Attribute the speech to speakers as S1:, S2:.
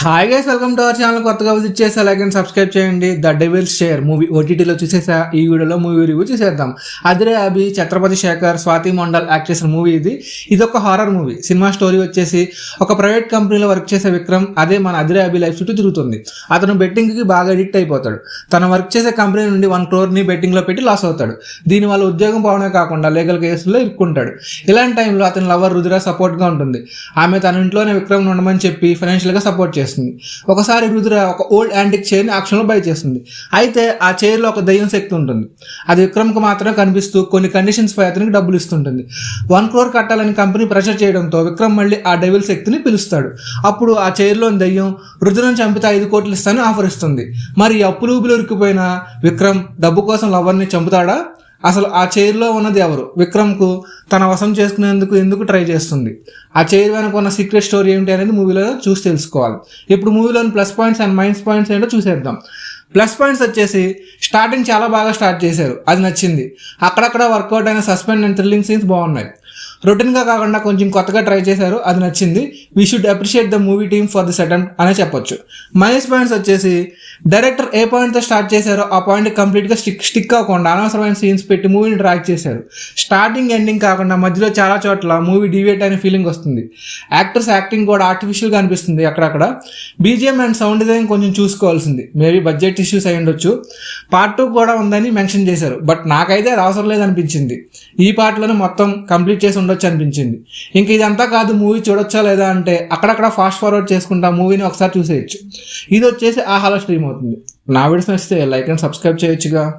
S1: Hi guys welcome to our channel కొత్తగా visit చేసి అలాగే సబ్స్క్రైబ్ చేయండి. ద డెవిల్ షేర్ మూవీ ఓటీటీలో చూసేసా. ఈ వీడియోలో మూవీ రివ్యూ చూసేద్దాం. అదిరే అభి ఛత్రపతి శేఖర్ స్వాతి మండల్ యాక్ట్ చేసిన మూవీ ఇది. ఇది ఒక హారర్ మూవీ సినిమా స్టోరీ వచ్చేసి ఒక ప్రైవేట్ కంపెనీలో వర్క్ చేసే విక్రమ్. అదే మన అదిరే అభి లైఫ్ చుట్టూ తిరుగుతుంది. అతను బెట్టింగ్కి బాగా అడిక్ట్ అయిపోతాడు. తను వర్క్ చేసే కంపెనీ నుండి వన్ క్రోర్ని బెట్టింగ్లో పెట్టి లాస్ అవుతాడు. దీనివల్ల ఉద్యోగం పోవడమే కాకుండా లీగల్ కేసుల్లో ఇరుక్కుంటాడు. ఇలాంటి టైంలో అతని లవర్ రుద్ర సపోర్ట్గా ఉంటుంది. ఆమె తన ఇంట్లోనే విక్రమ్ ఉండమని చెప్పి ఫైనాన్షియల్గా సపోర్ట్ చేస్తుంది. ఒకసారి రుద్ర ఒక ఓల్డ్ యాంటిక్ చైర్ని ఆక్షన్లో బై చేస్తుంది. అయితే ఆ చైర్లో ఒక దయ్యం శక్తి ఉంటుంది. అది విక్రమ్కి మాత్రమే కనిపిస్తూ కొన్ని కండిషన్స్ పై అతనికి డబ్బులు ఇస్తుంటుంది. వన్ క్రోర్ కట్టాలని కంపెనీ ప్రెషర్ చేయడంతో విక్రమ్ మళ్ళీ ఆ డెవిల్ శక్తిని పిలుస్తాడు. అప్పుడు ఆ చైర్లోని దయ్యం రుద్రను చంపితే ఐదు కోట్లు ఇస్తానని ఆఫర్ ఇస్తుంది. మరి అప్పులు ఊబిలు ఉరికిపోయిన విక్రమ్ డబ్బు కోసం లవర్ని చంపుతాడా? అసలు ఆ చైర్లో ఉన్నది ఎవరు? విక్రమ్కు తన వశం చేసుకునేందుకు ఎందుకు ట్రై చేస్తుంది? ఆ చైర్ వెనక ఉన్న సీక్రెట్ స్టోరీ ఏంటి అనేది మూవీలో చూసి తెలుసుకోవాలి. ఇప్పుడు మూవీలోని plus points and minus points ఏంటో చూసేద్దాం. ప్లస్ పాయింట్స్ వచ్చేసి స్టార్టింగ్ చాలా బాగా స్టార్ట్ చేశారు. అది నచ్చింది. అక్కడక్కడ వర్కౌట్ అయిన సస్పెండ్ అండ్ థ్రిల్లింగ్ సీన్స్ బాగున్నాయి. రొటీన్గా కాకుండా కొంచెం కొత్తగా ట్రై చేశారు అది నచ్చింది. We should appreciate the movie team for this attempt అనే చెప్పొచ్చు. మైనస్ పాయింట్స్ వచ్చేసి డైరెక్టర్ ఏ పాయింట్తో స్టార్ట్ చేశారో ఆ పాయింట్ కంప్లీట్గా స్టిక్ స్టిక్ అవ్వకుండా అనవసరమైన సీన్స్ పెట్టి మూవీని ట్రాక్ చేశారు. స్టార్టింగ్ ఎండింగ్ కాకుండా మధ్యలో చాలా చోట్ల మూవీ డివేట్ అనే ఫీలింగ్ వస్తుంది. యాక్టర్స్ యాక్టింగ్ కూడా ఆర్టిఫిషియల్గా అనిపిస్తుంది అక్కడక్కడ. బీజిఎం అండ్ సౌండ్ డిజైన్ కొంచెం చూసుకోవాల్సింది. మేబీ బడ్జెట్ ఇష్యూస్ అయి ఉండొచ్చు. పార్ట్ టూ కూడా ఉందని మెన్షన్ చేశారు. బట్ నాకైతే అది అవసరం లేదనిపించింది. ఈ పార్ట్లోనే మొత్తం కంప్లీట్ చేసి ఉండొచ్చు అనిపించింది. ఇంక ఇదంతా కాదు మూవీ చూడొచ్చా లేదా అంటే అక్కడక్కడ ఫాస్ట్ ఫార్వర్డ్ చేసుకుంటా మూవీని ఒకసారి చూసేయచ్చు. ఇది వచ్చేసి ఆహాలో స్ట్రీమ్ అవుతుంది. నా వీడియోస్ నచ్చితే లైక్ అండ్ సబ్స్క్రైబ్ చేయొచ్చుగా.